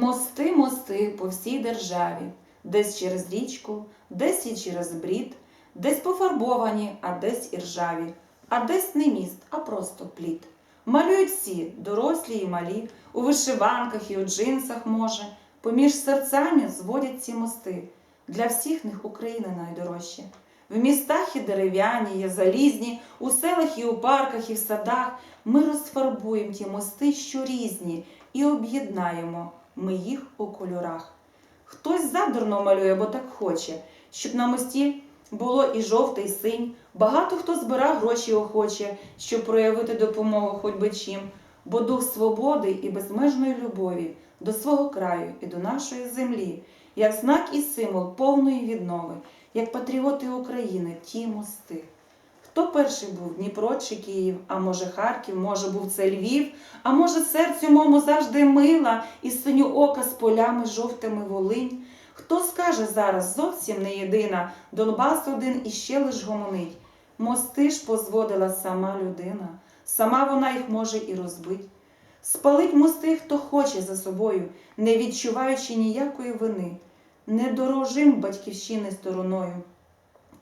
Мости, мости по всій державі, десь через річку, десь і через брід, десь пофарбовані, а десь і ржаві, а десь не міст, а просто плід. Малюють всі, дорослі і малі, у вишиванках і у джинсах, може, поміж серцями зводять ці мости. Для всіх них Україна найдорожча. В містах і дерев'яні, є залізні, у селах і у парках, і в садах ми розфарбуємо ті мости, що різні, і об'єднаємо ми їх у кольорах. Хтось задурно малює, бо так хоче, щоб на мості було і жовте, і синь. Багато хто збира гроші охоче, щоб проявити допомогу хоч би чим, бо дух свободи і безмежної любові до свого краю і до нашої землі, як знак і символ повної віднови, як патріоти України, ті мости. Хто перший був? Дніпро чи Київ, а може Харків, може був це Львів, а може серцю мому завжди мила, і синю ока з полями жовтими Волинь. Хто скаже зараз зовсім не єдина, Донбас один і ще лиш гомонить. Мости ж позводила сама людина, сама вона їх може і розбить. Спалить мости, хто хоче за собою, не відчуваючи ніякої вини, не дорожим батьківщини стороною,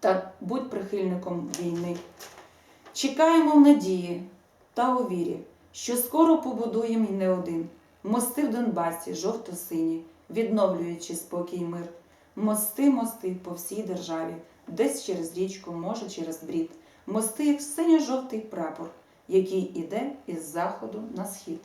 та будь прихильником війни. Чекаємо в надії та у вірі, що скоро побудуємо й не один. Мости в Донбасі, жовто-сині, відновлюючи спокій мир. Мости, мости по всій державі, десь через річку, може через брід. Мости, як синьо-жовтий прапор, який іде із заходу на схід.